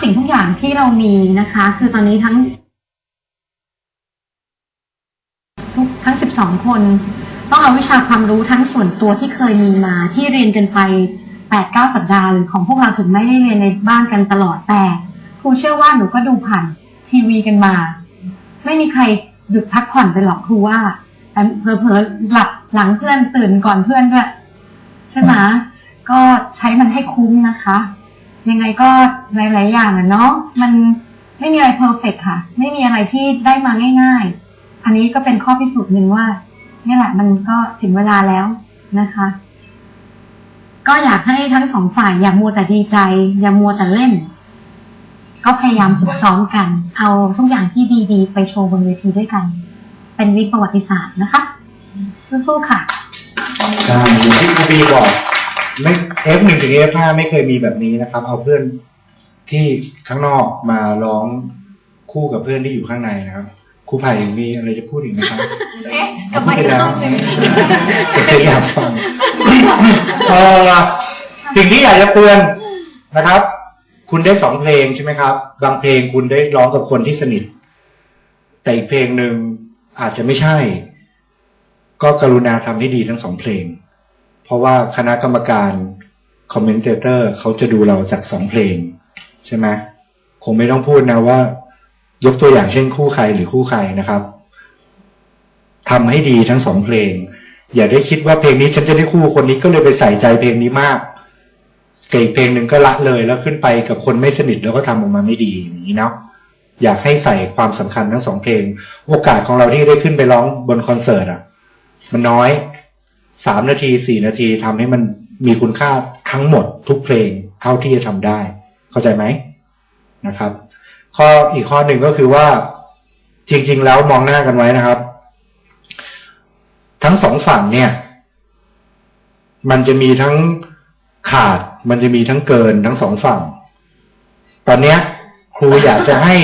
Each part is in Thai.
สิ่งทุกอย่างที่เรามีนะคะ คือตอนนี้ทั้ง ทุกทั้ง 12 คน ต้องเอาวิชาความรู้ทั้งส่วนตัวที่เคยมีมาที่เรียนกันไป 8-9 สัปดาห์หรือของพวกเราถึงไม่ได้เรียนในบ้านกันตลอดแต่ครูเชื่อว่าหนูก็ดูผ่านทีวีกันมา ไม่มีใครหยุดพักผ่อนไปหรอกครูว่าแต่เผลอๆหลับหลังเพื่อนตื่นก่อนเพื่อนด้วยใช่ไหมก็ใช้มันให้คุ้มนะคะ ยังไงก็หลาย ๆ อย่างอะเนาะมันไม่มีอะไรเพอร์เฟกค่ะ ไม่มีอะไรที่ได้มาง่าย ๆ อันนี้ก็เป็นข้อพิสูจน์หนึ่งว่านี่แหละมันก็ถึงเวลาแล้วนะคะ ก็อยากให้ทั้งสองฝ่ายอย่ามัวแต่ดีใจ อย่ามัวแต่เล่น ก็พยายามฝึกซ้อมกัน เอาทุกอย่างที่ดีๆ ไปโชว์บนเวทีด้วยกัน เป็นวิประวัติศาสตร์นะคะ สู้ๆค่ะใช่อย่างที่ครูบีบอก ไม่ F หนึ่งถึง F ห้าไม่เคยมีแบบนี้นะครับ เอาเพื่อนที่ข้างนอกมาร้องคู่กับเพื่อนที่อยู่ข้างในนะครับครูไผ่มีอะไรจะพูดอีกไหมครับเอ๊ะเอาพูดไปแล้วแต่เคยอยากฟังเออสิ่งที่อยากจะเตือนนะครับ คุณได้สองเพลงใช่ไหมครับ บางเพลงคุณได้ร้องกับคนที่สนิท แต่อีกเพลงหนึ่งอาจจะไม่ใช่ ก็กรุณาทำให้ดีทั้งสองเพลง เพราะว่าคณะกรรมการคอมเมนเตเตอร์เขาจะดูเราจากสองเพลง ใช่ไหมคงไม่ต้องพูดนะว่า ยกตัวอย่างเช่นคู่ใครหรือคู่ใครนะครับทำให้ดีทั้งสองเพลง อย่าได้คิดว่าเพลงนี้ฉันจะได้คู่คนนี้ก็เลยไปใส่ใจเพลงนี้มากเกับอีกเพลงหนึ่งก็ละเลยแล้วขึ้นไปกับคนไม่สนิทแล้วก็ทำออกมาไม่ดีอย่างนี้เนาะอยากให้ใส่ความสำคัญทั้งสองเพลง โอกาสของเราที่ได้ขึ้นไปร้องบนคอนเสิร์ตอะ มันน้อย สามนาทีสี่นาทีทำให้มันมีคุณค่าทั้งหมดทุกเพลงเท่าที่จะทำได้ เข้าใจไหมนะครับ ข้ออีกข้อหนึ่งก็คือว่าจริง ๆ แล้วมองหน้ากันไว้นะครับ ทั้งสองฝั่งเนี่ย มันจะมีทั้งขาด มันจะมีทั้งเกินทั้งสองฝั่ง ตอนเนี้ย ครูอยากจะให้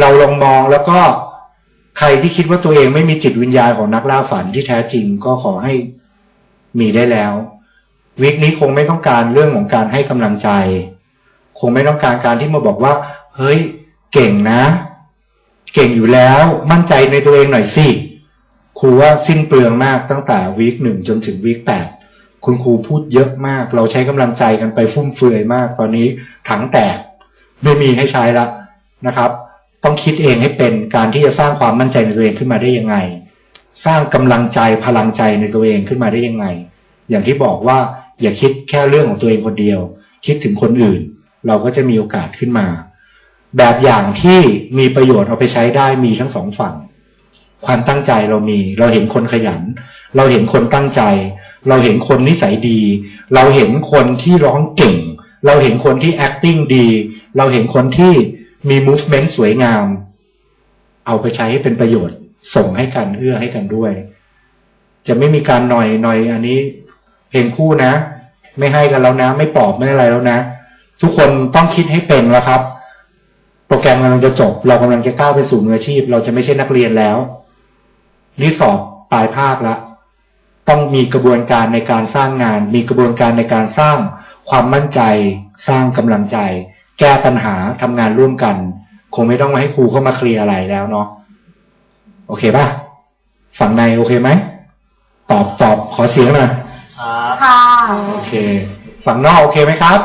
เราลองมองแล้วก็ใครที่คิดว่าตัวเองไม่มีจิตวิญญาณของนักล่าฝันที่แท้จริงก็ขอให้ มีได้แล้ว วิกนี้คงไม่ต้องการเรื่องของการให้กำลังใจ คงไม่ต้องการการที่มาบอกว่า เฮ้ย เก่งนะ เก่งอยู่แล้ว มั่นใจในตัวเองหน่อยสิครูว่าสิ้นเปลืองมากตั้งแต่วีคหนึ่งจนถึงวีคแปดคุณครูพูดเยอะมาก เราใช้กำลังใจกันไปฟุ่มเฟือยมาก ตอนนี้ถังแตกไม่มีให้ใช้ละนะครับ ต้องคิดเองให้เป็นการที่จะสร้างความมั่นใจในตัวเองขึ้นมาได้ยังไง สร้างกำลังใจพลังใจในตัวเองขึ้นมาได้ยังไง อย่างที่บอกว่าอย่าคิดแค่เรื่องของตัวเองคนเดียว คิดถึงคนอื่น เราก็จะมีโอกาสขึ้นมา แบบอย่างที่มีประโยชน์เอาไปใช้ได้มีทั้งสองฝั่ง ความตั้งใจเรามี เราเห็นคนขยัน เราเห็นคนตั้งใจ เราเห็นคนนิสัยดี เราเห็นคนที่ร้องเก่ง เราเห็นคนที่ acting ดี เราเห็นคนที่มี movement สวยงาม เอาไปใช้ให้เป็นประโยชน์ ส่งให้กันเอื้อให้กันด้วย จะไม่มีการหน่อยหน่อยอันนี้ เพลงคู่นะ ไม่ให้กันแล้วนะ ไม่ปลอบไม่อะไรแล้วนะ ทุกคนต้องคิดให้เป็นแล้วครับ โปรแกรมกำลังจะจบ เรากำลังจะก้าวไปสู่มืออาชีพ เราจะไม่ใช่นักเรียนแล้วนี่สอบปลายภาคละต้องมีกระบวนการในการสร้างงาน มีกระบวนการในการสร้างความมั่นใจ สร้างกำลังใจ แก้ปัญหาทำงานร่วมกัน คงไม่ต้องมาให้ครูเข้ามาเคลียร์อะไรแล้วเนาะ โอเคป่ะ ฝั่งในโอเคไหม ตอบตอบขอเสียงหน่อยค่ะ โอเค ฝั่งนอกโอเคไหมครับ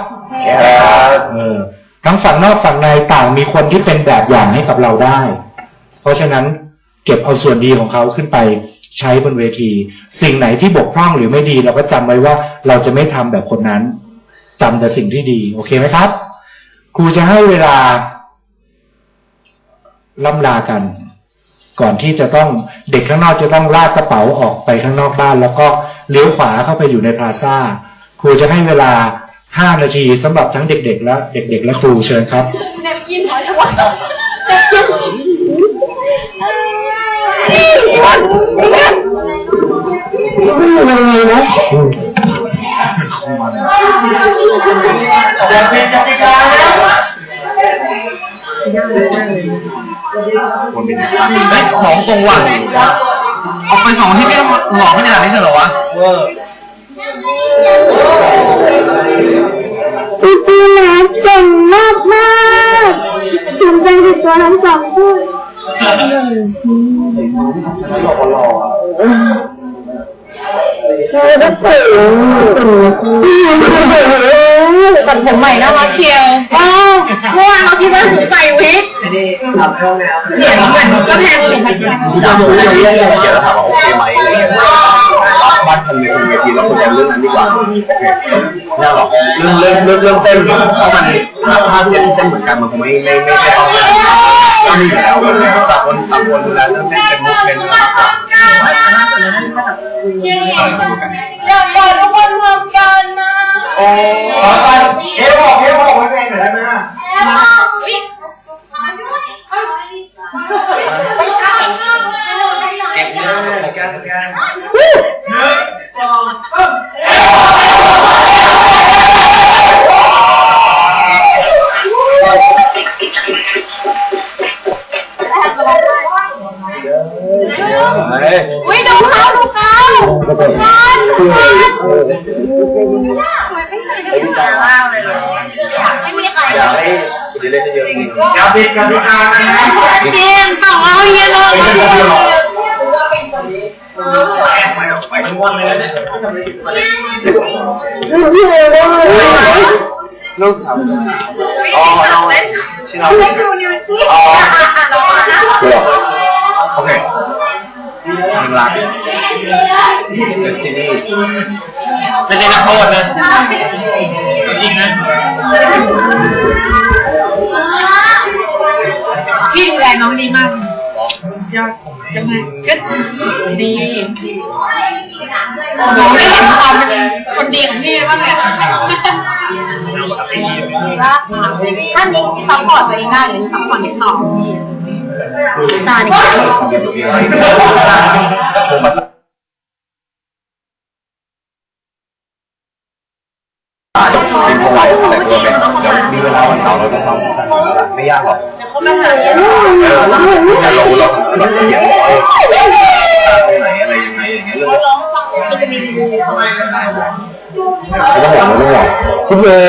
ครับเออทั้งฝั่งนอกฝั่งในต่างมีคนที่เป็นแบบอย่างให้กับเราได้ เพราะฉะนั้นเก็บเอาส่วนดีของเขาขึ้นไปใช้บนเวที สิ่งไหนที่บกพร่องหรือไม่ดี เราก็จำไว้ว่าเราจะไม่ทำแบบคนนั้นจำแต่สิ่งที่ดี โอเคไหมครับ ครูจะให้เวลาล่ำลากัน ก่อนที่จะต้องเด็กข้างนอกจะต้องลากกระเป๋าออกไปข้างนอกบ้าน แล้วก็เลี้ยวขวาเข้าไปอยู่ในพลาซ่า ครูจะให้เวลาห้านาทีสำหรับทั้งเด็ก ๆ และเด็ก ๆ และครูเชิญครับเน็บกินหอยทะวันจะเป็นกติกาแล้ว เฮ้ย ของตรงว่ะเอาไปสองที่ไม่ต้องหลอกไม่ได้ไม่ใช่เหรอวะเออพี่พี่นะเก่งมากมากตัดผมใหม่น่ารักเชียวว้าวเมื่อวานเราคิดว่าใส่วิก ได้ทำห้องน้ำเสียงเหมือนก็แพงเหมือนกันถามเรื่องเรื่องเดี๋ยวถามว่าโอเคไหมอะไรเงี้ยบ้านทำในเวทีเราคุยกันเรื่องนั้นดีกว่าโอเคน่าหรอกเรื่องเรื่องเรื่องเรื่องเต้นเพราะมันถ้าถ้าเต้นเต้นเหมือนกันมันคงไม่ไม่ไม่ไม่ต้องนะก็มีอยู่แล้วต่างคนต่างคนดูแลเรื่องเต้นเป็นมุกเป็นอะไรต่างอยากบอกทุกคนรวมกันนะโอ้ คุณเล่นเยอะๆอย่าปิดกันพิกาเกมต่อเอาเยอะเลยไปทั้งวันเลยเนี่ยลูกทำอ๋อน้องชื่อน้องอ๋อโอเคยิงรักที่นี่ไม่ใช่นักโทษนะจริงนะ พี่ดูแลน้องดีมากยอดจะมาก็ดีน้องได้เห็นความเป็นคนดีของพี่บ้างเนี่ยถ้านี้ซัพพอร์ตตัวเองได้หรือซัพพอร์ตนิดหน่อยตาเนี่ย ผมมาเป็นพวัยแต่ตัวเป็นเดี๋ยวมีเวลาวันเสาร์เราจะทำไม่ยากหรอกเขาไม่หาเยอะเออเราเราเราเราเขียนบอกไหนอะไรยังไงอย่างเงี้ยเรื่อง ไม่ต้องห่วงไม่ต้องห่วงคุณเอ๋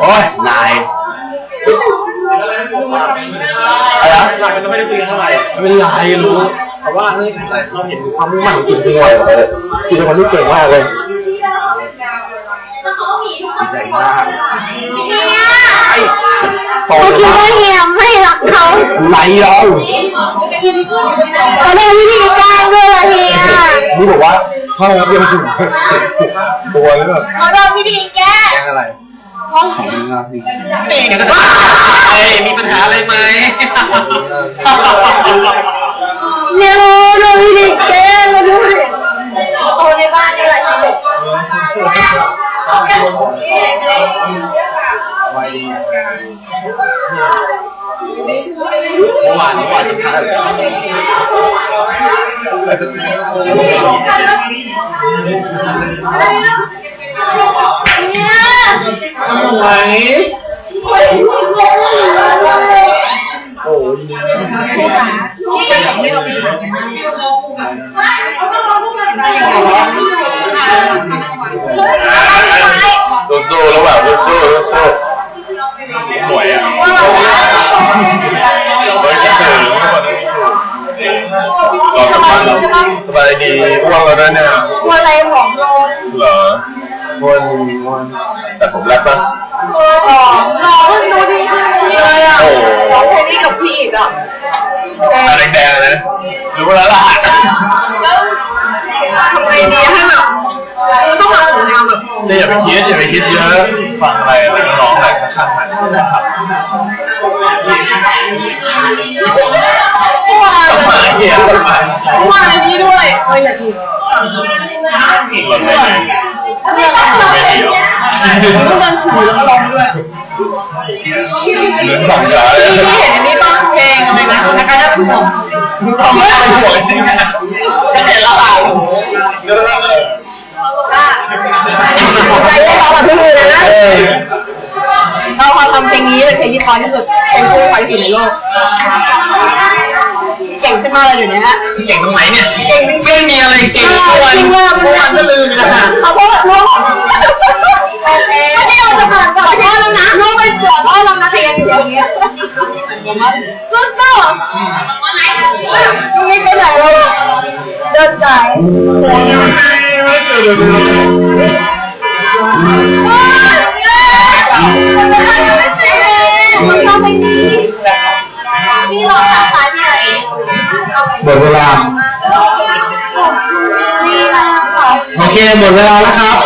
โอ้ยนายอะไรนะหลักมันไม่ได้คุยกันเท่าไหร่ไม่เป็นไรรู้ แต่ว่าเราเห็นความมุ่งมั่นของคุณด้วยคุณเป็นคนที่เก่งมากเลยดีใจมากโตเขาคิดมาว่าเฮียไม่รักเขาไรเราเขาเรียกวิธีการด้วยละเฮียนี่บอกว่าพ่อรับยังถึงตัวแล้วแบบเขาโดนวิธีแก้แกงอะไรของมึงอะพี่นี่เดี๋ยวก็เฮ้ยมีปัญหาอะไรไหม เนี่ยโดนวิธีแก้มาดูดิโตในบ้านนี่แหละที่เด็กไว้ดีเมื่อวานเมื่อวานจะพลาดเลยเนี่ยทำไม โอ้ยสู้ๆแล้วแบบสู้ๆสู้หวยอะเฮ้ยจะถึงก่อนกลับบ้านสบายดีอ้วงแล้วนะเนี่ยตัวอะไรอมลง เหรอวนวนแต่ผมรักปะหล่อหล่อเพิ่งดูดีเลยอะโอ้โหร้องเพลงนี้กับพี่อีกอะอะไรแดงๆนะรู้แล้วล่ะทำไงดีให้แบบต้องหาผลงานแบบเนี่ยอย่าไปคิดอย่าไปคิดเยอะฟังอะไรอะไรก็ร้องอะไรก็ช่างมันนะครับเมื่อวานทำไมเหี้ยทำไมเมื่อวานในนี้ด้วยเอออย่าดู เราไม่ได้ไม่ดีหรอกเมื่อวานถูแล้วก็ร้องด้วยเหมือนสั่งยาเลยพี่เห็นอันนี้บ้างเพลงอะไรนะนะคะน่าเป็นห่วงทำไม่ได้ห่วงจริงนะจะเห็นแล้วอะเรื่องอะไรใจเย็นเราแบบพี่มือนะเอ้ยเราพอทำเพลงนี้เป็นเพลงที่พอที่สุดเป็นคู่พอที่สุดในโลกเก่งขึ้นมากเลยอยู่เนี้ยเก่งตรงไหนเนี่ยเก่งไม่มีอะไรเก่ง อย่างเงี้ยสู้ๆนี้ไปไหนเลยเดินสายหมดเวลา โอเคหมดเวลาแล้วครับ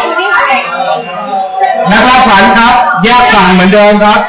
นักล่าฝันครับ แยกฝั่งเหมือนเดิมครับ